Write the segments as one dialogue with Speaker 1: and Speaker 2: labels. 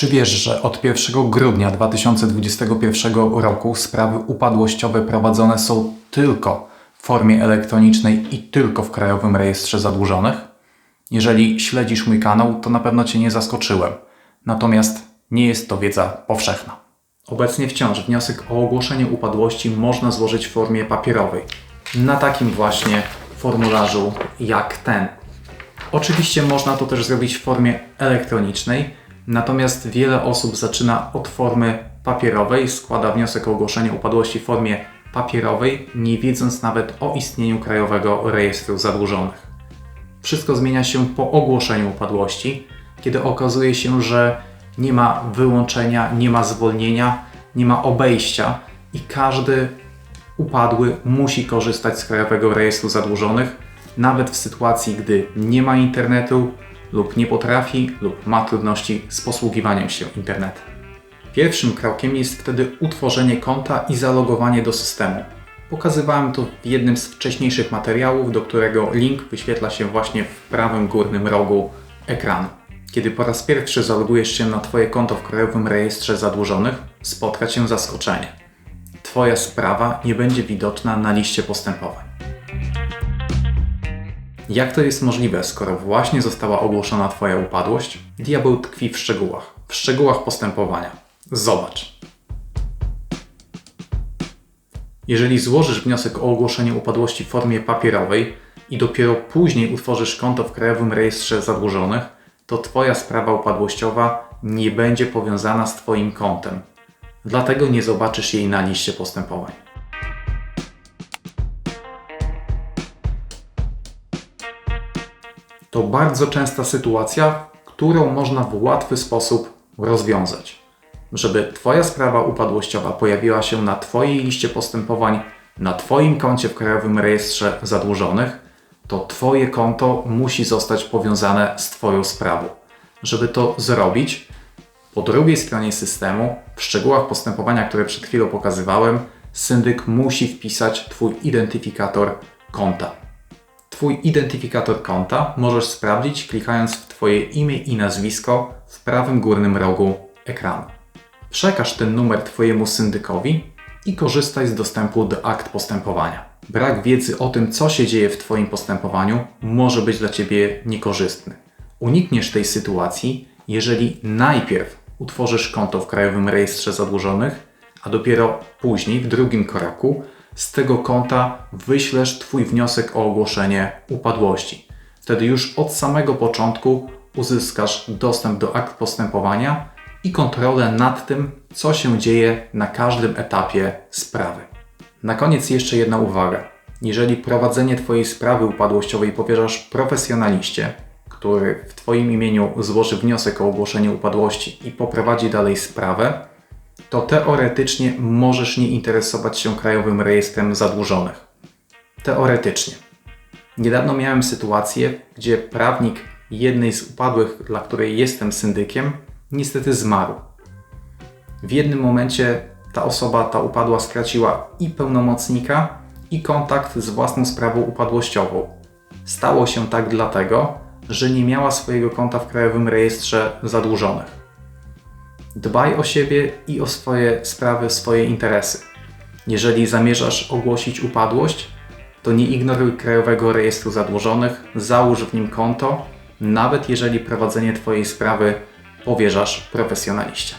Speaker 1: Czy wiesz, że od 1 grudnia 2021 roku sprawy upadłościowe prowadzone są tylko w formie elektronicznej i tylko w Krajowym Rejestrze Zadłużonych? Jeżeli śledzisz mój kanał, to na pewno Cię nie zaskoczyłem. Natomiast nie jest to wiedza powszechna. Obecnie wciąż wniosek o ogłoszenie upadłości można złożyć w formie papierowej. Na takim właśnie formularzu jak ten. Oczywiście można to też zrobić w formie elektronicznej, natomiast wiele osób zaczyna od formy papierowej, składa wniosek o ogłoszenie upadłości w formie papierowej, nie wiedząc nawet o istnieniu Krajowego Rejestru Zadłużonych. Wszystko zmienia się po ogłoszeniu upadłości, kiedy okazuje się, że nie ma wyłączenia, nie ma zwolnienia, nie ma obejścia i każdy upadły musi korzystać z Krajowego Rejestru Zadłużonych, nawet w sytuacji, gdy nie ma internetu lub nie potrafi lub ma trudności z posługiwaniem się internetem. Pierwszym krokiem jest wtedy utworzenie konta i zalogowanie do systemu. Pokazywałem to w jednym z wcześniejszych materiałów, do którego link wyświetla się właśnie w prawym górnym rogu ekranu. Kiedy po raz pierwszy zalogujesz się na Twoje konto w Krajowym Rejestrze Zadłużonych, spotka Cię zaskoczenie. Twoja sprawa nie będzie widoczna na liście postępowań. Jak to jest możliwe, skoro właśnie została ogłoszona Twoja upadłość? Diabeł tkwi w szczegółach, w szczegółach postępowania. Zobacz. Jeżeli złożysz wniosek o ogłoszenie upadłości w formie papierowej i dopiero później utworzysz konto w Krajowym Rejestrze Zadłużonych, to Twoja sprawa upadłościowa nie będzie powiązana z Twoim kontem. Dlatego nie zobaczysz jej na liście postępowań. To bardzo częsta sytuacja, którą można w łatwy sposób rozwiązać. Żeby Twoja sprawa upadłościowa pojawiła się na Twojej liście postępowań, na Twoim koncie w Krajowym Rejestrze Zadłużonych, to Twoje konto musi zostać powiązane z Twoją sprawą. Żeby to zrobić, po drugiej stronie systemu, w szczegółach postępowania, które przed chwilą pokazywałem, syndyk musi wpisać Twój identyfikator konta. Twój identyfikator konta możesz sprawdzić klikając w Twoje imię i nazwisko w prawym górnym rogu ekranu. Przekaż ten numer Twojemu syndykowi i korzystaj z dostępu do akt postępowania. Brak wiedzy o tym, co się dzieje w Twoim postępowaniu, może być dla Ciebie niekorzystny. Unikniesz tej sytuacji, jeżeli najpierw utworzysz konto w Krajowym Rejestrze Zadłużonych, a dopiero później, w drugim kroku, z tego konta wyślesz Twój wniosek o ogłoszenie upadłości. Wtedy już od samego początku uzyskasz dostęp do akt postępowania i kontrolę nad tym, co się dzieje na każdym etapie sprawy. Na koniec jeszcze jedna uwaga. Jeżeli prowadzenie Twojej sprawy upadłościowej powierzasz profesjonaliście, który w Twoim imieniu złoży wniosek o ogłoszenie upadłości i poprowadzi dalej sprawę, to teoretycznie możesz nie interesować się Krajowym Rejestrem Zadłużonych. Teoretycznie. Niedawno miałem sytuację, gdzie prawnik jednej z upadłych, dla której jestem syndykiem, niestety zmarł. W jednym momencie ta osoba, ta upadła, straciła i pełnomocnika, i kontakt z własną sprawą upadłościową. Stało się tak dlatego, że nie miała swojego konta w Krajowym Rejestrze Zadłużonych. Dbaj o siebie i o swoje sprawy, swoje interesy. Jeżeli zamierzasz ogłosić upadłość, to nie ignoruj Krajowego Rejestru Zadłużonych, załóż w nim konto, nawet jeżeli prowadzenie Twojej sprawy powierzasz profesjonaliście.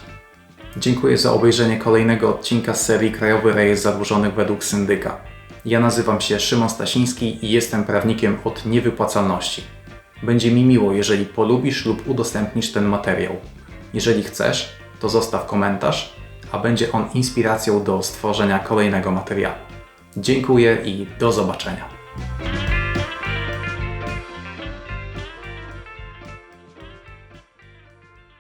Speaker 1: Dziękuję za obejrzenie kolejnego odcinka z serii Krajowy Rejestr Zadłużonych według syndyka. Ja nazywam się Szymon Stasiński i jestem prawnikiem od niewypłacalności. Będzie mi miło, jeżeli polubisz lub udostępnisz ten materiał. Jeżeli chcesz, to zostaw komentarz, a będzie on inspiracją do stworzenia kolejnego materiału. Dziękuję i do zobaczenia.